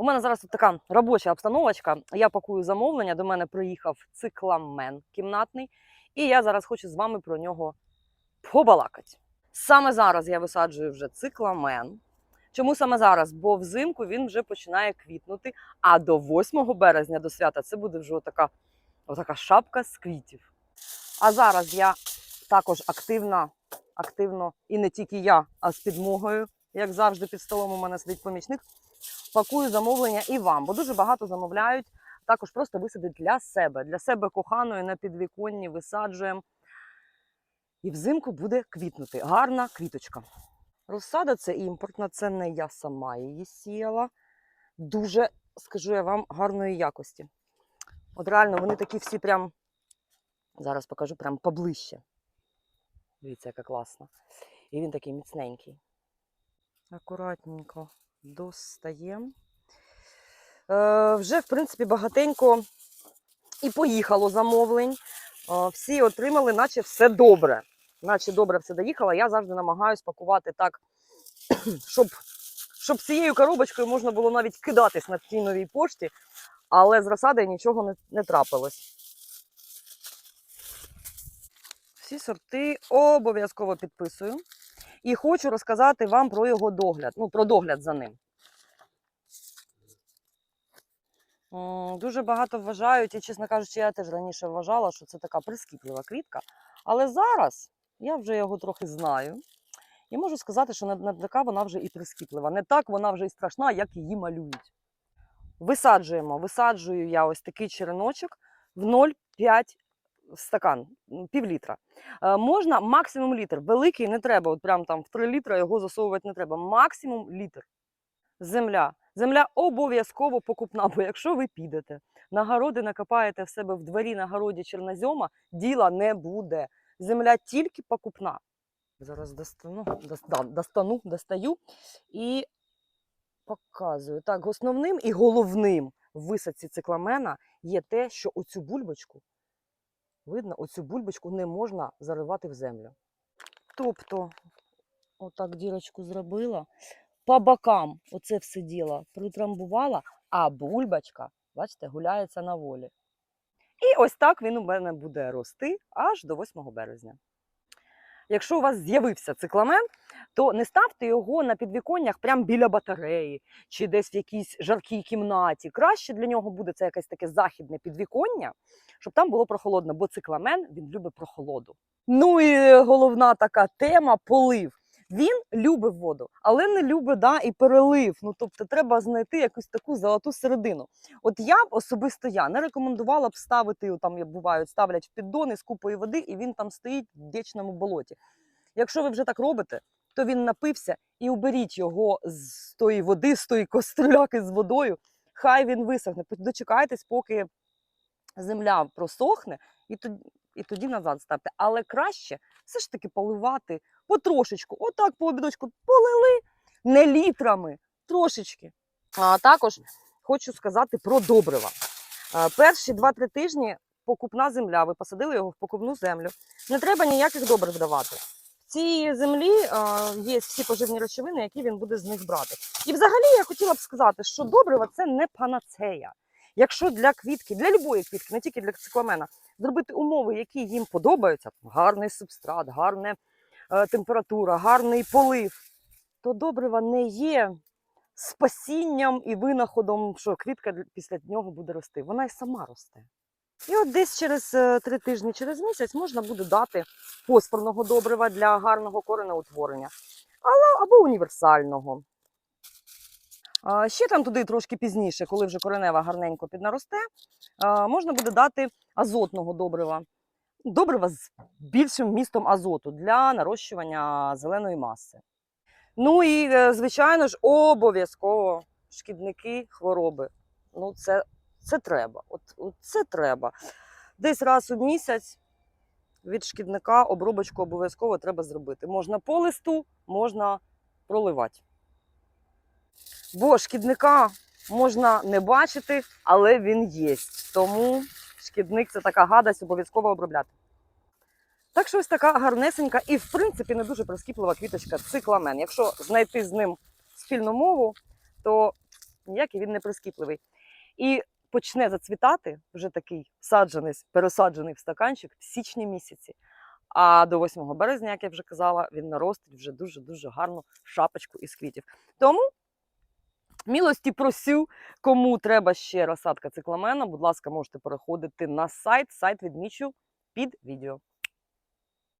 У мене зараз тут така робоча обстановочка. Я пакую замовлення. До мене приїхав цикламен кімнатний, і я зараз хочу з вами про нього побалакати. Саме зараз я висаджую вже цикламен. Чому саме зараз? Бо взимку він вже починає квітнути, а до 8 березня, до свята, це буде вже отака, отака шапка з квітів. А зараз я також активно, активно, і не тільки я, а з підмогою, як завжди, під столом у мене сидить помічник. Пакую замовлення і вам, бо дуже багато замовляють. Також просто висадити для себе, для себе коханої на підвіконні висаджуємо. І взимку буде квітнути. Гарна квіточка. Розсада це імпортна, це не я сама її сіяла. Дуже, скажу я вам, гарної якості. От реально, вони такі всі прям, зараз покажу прям поближче. Дивіться, яка класна. І він такий міцненький. Акуратненько достаємо. Е, вже, в принципі, багатенько і поїхало замовлень. Е, всі отримали, наче все добре. Наче добре все доїхало. Я завжди намагаюся пакувати так, щоб, щоб цією коробочкою можна було навіть кидатись на тій новій пошті, але з розсади нічого не, не трапилось. Всі сорти обов'язково підписую. І хочу розказати вам про його догляд, ну, про догляд за ним. Дуже багато вважають, і, чесно кажучи, я теж раніше вважала, що це така прискіплива квітка. Але зараз я вже його трохи знаю. І можу сказати, що така вона вже і прискіплива. Не так вона вже і страшна, як її малюють. Висаджуємо. Висаджую я ось такий череночок в 0,5 стакан, пів літра. Е, можна максимум літр. Великий не треба, от прям там в 3 літра його засовувати не треба. Максимум літр. Земля. Земля обов'язково покупна, бо якщо ви підете на городи, накопаєте в себе в дворі на городі чорнозьома, діла не буде. Земля тільки покупна. Зараз достану, достану, достаю і показую. Так, основним і головним в висадці цикламена є те, що оцю бульбочку, видно, оцю бульбочку не можна заривати в землю. Тобто, отак дірочку зробила, по бокам оце все діло притрамбувала, а бульбочка, бачите, гуляється на волі. І ось так він у мене буде рости аж до 8 березня. Якщо у вас з'явився цикламен, то не ставте його на підвіконнях прямо біля батареї чи десь в якійсь жаркій кімнаті. Краще для нього буде це якесь таке західне підвіконня, щоб там було прохолодно, бо цикламен він любить прохолоду. Ну і е, головна така тема полив. Він любить воду, але не любить да, і перелив. Ну тобто треба знайти якусь таку золоту середину. От я б особисто я не рекомендувала б ставити там як бувають, ставлять в піддони з купою води, і він там стоїть в вічному болоті. Якщо ви вже так робите, то він напився і уберіть його з тої води, з тої коструляки з водою. Хай він висохне. Дочекайтесь, поки земля просохне, і тоді, і тоді назад ставте. Але краще все ж таки поливати потрошечку. Отак по обідочку полили не літрами, трошечки. А також хочу сказати про добрива. Е, Перші 2-3 тижні покупна земля, ви посадили його в покупну землю. Не треба ніяких добрив давати. В цій землі е, є всі поживні речовини, які він буде з них брати. І взагалі я хотіла б сказати, що добрива це не панацея. Якщо для квітки, для любої квітки, не тільки для цикламена, зробити умови, які їм подобаються, гарний субстрат, гарна е, температура, гарний полив, то добрива не є спасінням і винаходом, що квітка після нього буде рости. Вона й сама росте. І от десь через е, три тижні, через місяць можна буде дати фосфорного добрива для гарного коренеутворення, але або універсального. Ще там туди трошки пізніше, коли вже коренева гарненько піднаросте, можна буде дати азотного добрива. Добрива з більшим вмістом азоту для нарощування зеленої маси. Ну і, е, звичайно ж, обов'язково шкідники, хвороби. Ну, це, це треба. От, от це треба. Десь раз у місяць від шкідника обробочку обов'язково треба зробити. Можна по листу, можна проливати. Бо шкідника можна не бачити, але він є. Тому шкідник це така гадость, обов'язково обробляти. Так що ось така гарнесенька і, в принципі, не дуже прискіплива квіточка цикламен. Якщо знайти з ним спільну мову, то ніякий він не прискіпливий. І почне зацвітати вже такий саджаний, пересаджений в стаканчик в січні місяці. А до 8 березня, як я вже казала, він наростить вже дуже-дуже гарну шапочку із квітів. Тому милості просю, кому треба ще розсадка цикламена, будь ласка, можете переходити на сайт. Сайт відмічу під відео.